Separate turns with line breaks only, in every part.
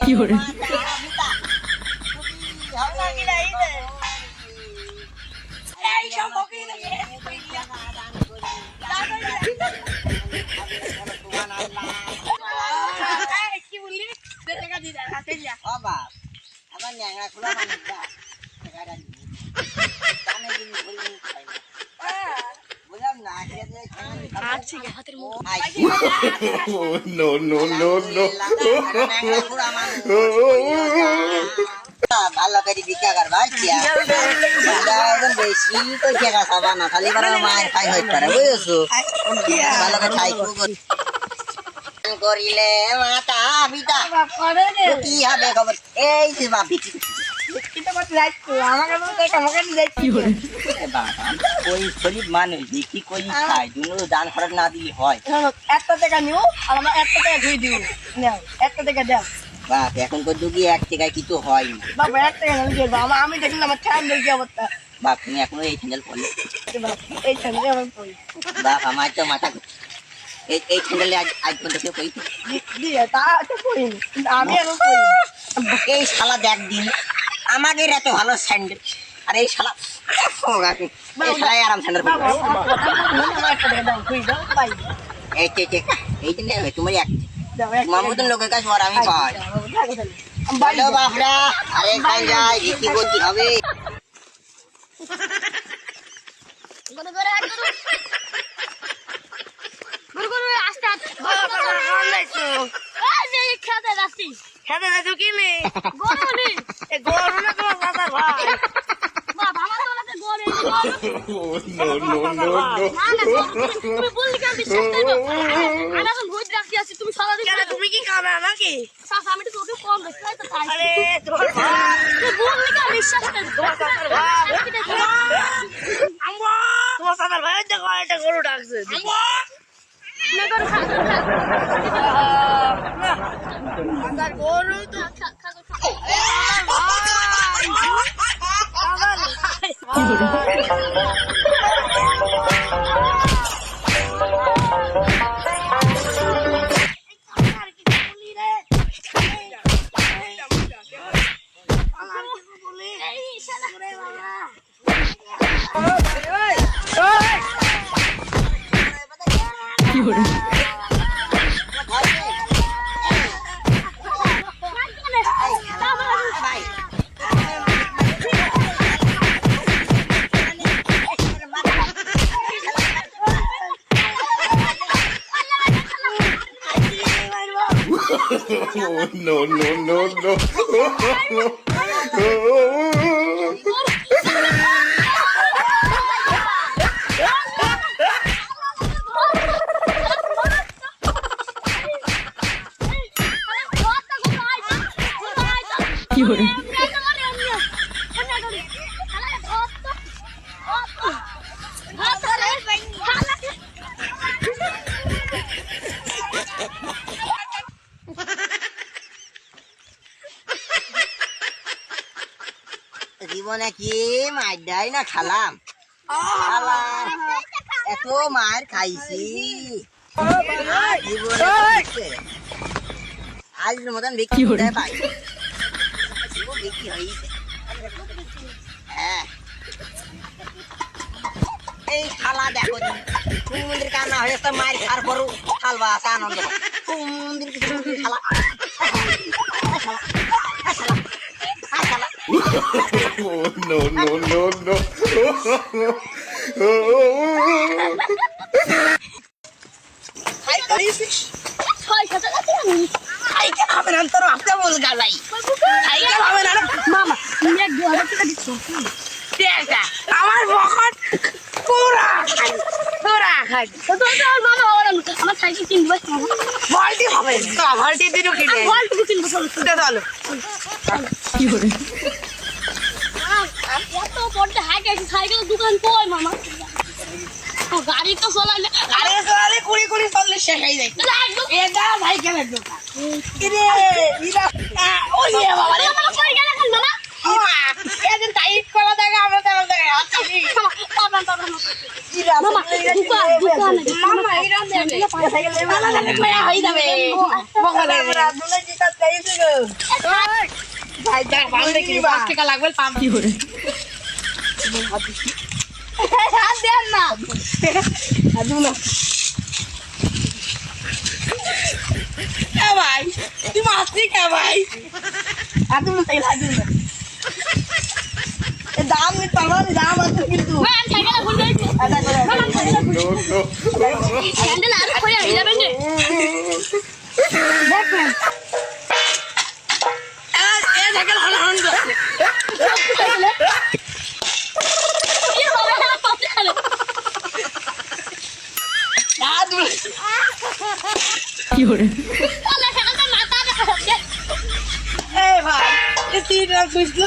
কি করে?
বাবা আবার ন্যাংরা খোলা মানুষ যা টাকাটা নিয়ে। কানে দিন বললেন খাই না। বললাম না খেতে খাই না। I,
Oh, no, no, no, no.
ভালো করে ভিক্ষা কর ভাই বেশি খালি মায়ের খাই হইতে পারে বুঝছ ভালো করে খাই করিলে মাতা পিতা কি হবে খবর এই যে বাপি
কি করে?
ওই শরীর মানুষ দুনো দান খরচ না দিলে হয়।
একটা টাকা নিও আর আমার একটা টাকা ধুই দিও। নাও একটা টাকা দাও।
বাপ এখন তো যুগে এক টাকায় কিছু হয়? না
বাবা এক টাকা আমি দেবো। আমার আমি দেখি না আমার ঠান্ডা কি অবস্থা।
বাপ তুমি এখনও এই
আমার পড়ি
বাপ আমার তো মাথা। এই এই স্যান্ডেলে আজ আজ পর্যন্ত কেউ কইতো
তা তো আমি
এই শালা দেখ দিন আমাকে এত ভালো স্যান্ডেল আর এই শালা এই শালাই আরাম
পাই
এই কে কে এই দিন নেবে এক মতন লোকের কাছে আর আমি পাই বলো বাপরা আরে খাই যাই বিক্রি করতে হবে
খেতে যাচ্ছি
খেতে যাচ্ছ কি নে
গরু নি
এ গরু না তোমার দাদার ভাই
বাবা আমার তোলাতে গরু এই
Oh, no, no,
না না তুমি বললি কেন বিশ্বাস করব আমি এখন ভূত রাখছি আছি তুমি সারাদিন
কেন তুমি কি খাবে আমাকে
চাষা আমি তো তোকে কম দেখতে তো তাই
আরে তোমার ভাই
বললি কেন বিশ্বাস করব
তোমার দাদার ভাই আম্মা তোমার দাদার ভাই দেখো একটা গরু ডাকছে গরু তো?
ভাই
oh, no, no, no, no.
Oh, oh, কি করে?
জীবনে কি মার দেয় না খালাম খালাম এত মার খাইছি জীবনে আজ মতন বিক্রি
কি হলো?
হয়েছে হ্যাঁ এই খালা দেখো দিন কোন মন্দির কান্না হয়ে তো মার খার পরও খালবা আছে আনন্দ। কোন মন্দির কিছু মন্দির খালা? খালা খালা খালা
Oh, no, no, no, no.
খাই করিস
ছয় সাথে যাচ্ছি আমি
খাই কে খাবে না তোর হাতে বল গালাই খাই কে খাবে না
মামা তুমি এক দু হাজার টাকা দিচ্ছ
দেখা আমার বকট পুরা খাই পুরা খাই
তো তো আর মামা ওরা আমার সাইকেল কিনবো মামা
হবে? তো বালতি দিনও কিনে।
তুমি কিনবো চলো
চলো।
কি করে?
এত পড়তে হাই গেছে সাইকেলের দোকান কই মামা? গাড়ি তো চলাই না।
আরে চলে কুড়ি কুড়ি চল্লিশ শেষ হয়ে যায়। এটা সাইকেলের দোকান। কিরে ইরা ও ইয়ে বাবা রে।
কই গেল এখন মামা।
লাগবে পাম
কি করে
দেন
ভাই তুই মাসি কে ভাই? আদুল তাই দাম নি পাগল দাম আছে কিন্তু।
ভাই সাইকেল ভুল যাইছি
No, no.
হ্যান্ডেল আর কইরা হিলাবেন রে দেখবেন
এ এ সাইকেল হল হন
কি না
করে
মাথা
এ ভাই তিন রাত বুঝলো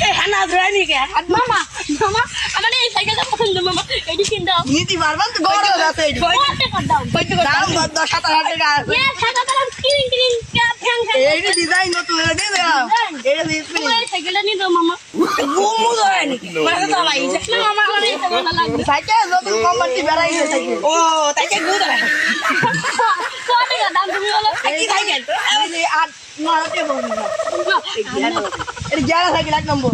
আদুল আদুল আদুল আদুল
ওরে বাবা মামা মামা এই সাইকেলটা না ফেলে দিলু এই সাইকেলটা ফেলে দিলু
কস্তাতে হাত দো না দিছি বারবার দেখা দাম আছে সাইকেল গদ আছে দিছি
সাইকেলটা লোক দেখতে নে
গদ আছে সাইকেল বারবার হাত দো হাত
মামা দেখতে সাইকেল মারো
কি করে
মামা মামা আমার এই সাইকেলটা পছন্দ মামা এটি কিন দাও
নীতি বারবার তো গদ আছে
দাও
দাম দশ সাত হাজার টাকা।
এ সাইকেলটা কিন কিন ক্যাপ ফ্যাং ফ্যাং
এই ডিজাইন নতুন এটা দিয়ে দাও। এটা দিয়ে
তোমার এই সাইকেলটা নিয়ে দাও মামা।
গুমু ধরানি তো লাই
না। মামা আমার এই সাইকেলটা লাগবে
সাইকেল নতুন কোম্পানি বেরাইছে সাইকেল। ও তাইকে গু ধরানি
কত টাকা দাম তুমি বলো
কি সাইকেল এই গ্যারা সাইকেল এক নম্বর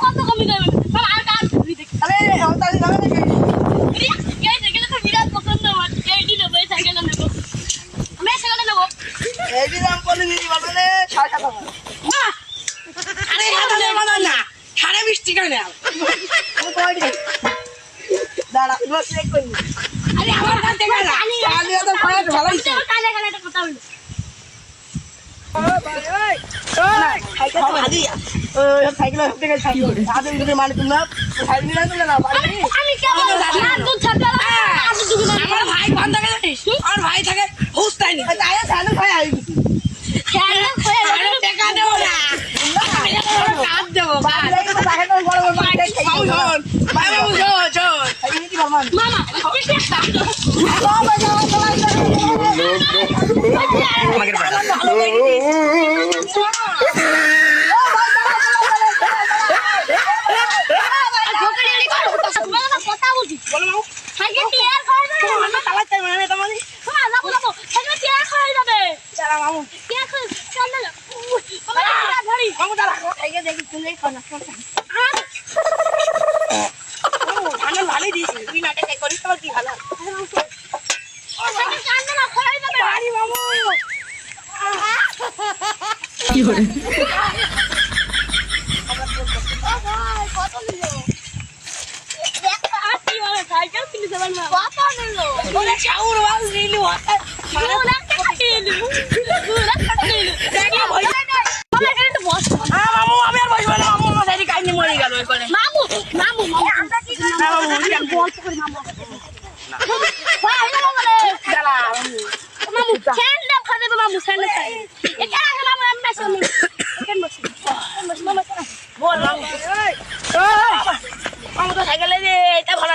কত কমি দেবেন মামা আর কাজ তুমি দেখি
আরে তাহলে দাম নাকি
এই সাইকেলটা তো বিরাট পছন্দ আমার এইটি নেব এই সাইকেলটা নেব আমি এই সাইকেলটা নেব
এই দাম করে নিতে পারবে না ছয় সাত হাজার আরে হাজার মানে না সাড়ে বিশ টাকা নেও দাঁড়া এবার চেক করি আরে আমার কাছে টাকা না আমি তো খরচ ভালো হইছে
কালে কালে একটা কথা বলব
সাইকেল থেকে সাইকেল আদর করে মানে তোমরা সাইকেল নিয়ে তোমরা না পারবে
আমি কেমন আর দুধ ছাড়তে আর দুধ না
আমার ভাই থাকে ভাই হুস্তাইনি খাই আই
খেয়াল করে
আরে টাকা দেবো না কাজ দেবো ভাই বাবু শোন ভাই বাবু শোন শোন
মামা কথা বলছি টিয়ার খাওয়া যাবে মামা
চালাতে মানে তোমার
মামা যাব যাব সাইকেল টিয়ার খাওয়া যাবে
চালা মামু।
টিয়ার খাওয়া চল না মামা ধরি।
মামু চালা সাইকেল দেখি তুমি কোন আমি ভালোই দিয়েছি। তুই নাটক করিস তোমার কি ভালো মামু
কি করে
কত নিল সাইকেল কিনে দেবেন কত নিল
ওরে চাউর
টাকা নিল। দু লাখ টাকা নিল
দেখো ভয়
মামা এখানে তো বস
হ্যাঁ মামু আমি আর বসবো না মামু আমার সাইডে কাহিনী মরে গেল ওই করে
মামু মামু মামু আমরা কি করব
না, মামু, ঠিক আছে।
গল্প করি মামু ভাই মামু বলে
চালা
মামু স্যান্ডেল খাবে মামু স্যান্ডেল খাবে এটা আগে মামু আমি না শুনি কেন বসি কেন বসি মামা কেন
বল মামু মামু তো সাইকেলে যে এটা ভাড়া নিয়ে যায়
কি করে
মামু যা টাকাটা আমার সাইকেলের দাম এই তো মামু বিরাট মাল আনছে এখানে বসতে দি
বল মামু আহ, মামু মাথায় ব্যথা মামু খাও এই খাও
সাইকেল আসবে খেলি বলে
হ্যাঁ
ওই পকেট খেলি জানি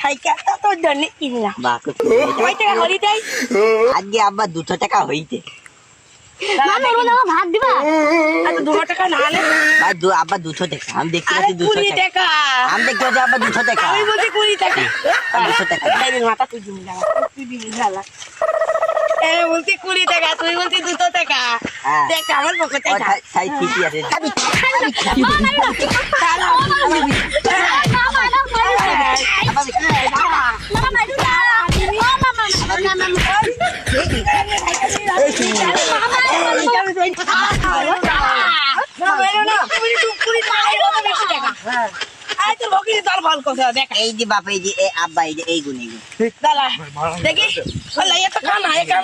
সাইকেলটা তোর জন্য কিনলাম টাকা।
আজকে আবার দুশো টাকা হইতে
ভাত দিবা
আচ্ছা দু টাকা না হলে
আবার দুশো টাকা আমি দেখতে পাচ্ছি দুশো টাকা। আমি দেখতে পাচ্ছি আব্বা দুশো টাকা
আমি বলছি কুড়ি টাকা।
দুশো টাকা
মাথা তুই দিবি তুই দিবি হ্যাঁ বলছি কুড়ি টাকা তুই বলছি দুটো টাকা। দেখ আমার পক্ষ টাকা। তাই হ্যাঁ, হ্যাঁ, হ্যাঁ,
এই যে বাপ এই যে আব্বা এই যে এই গুণ এই গুণ
দেখি এ তো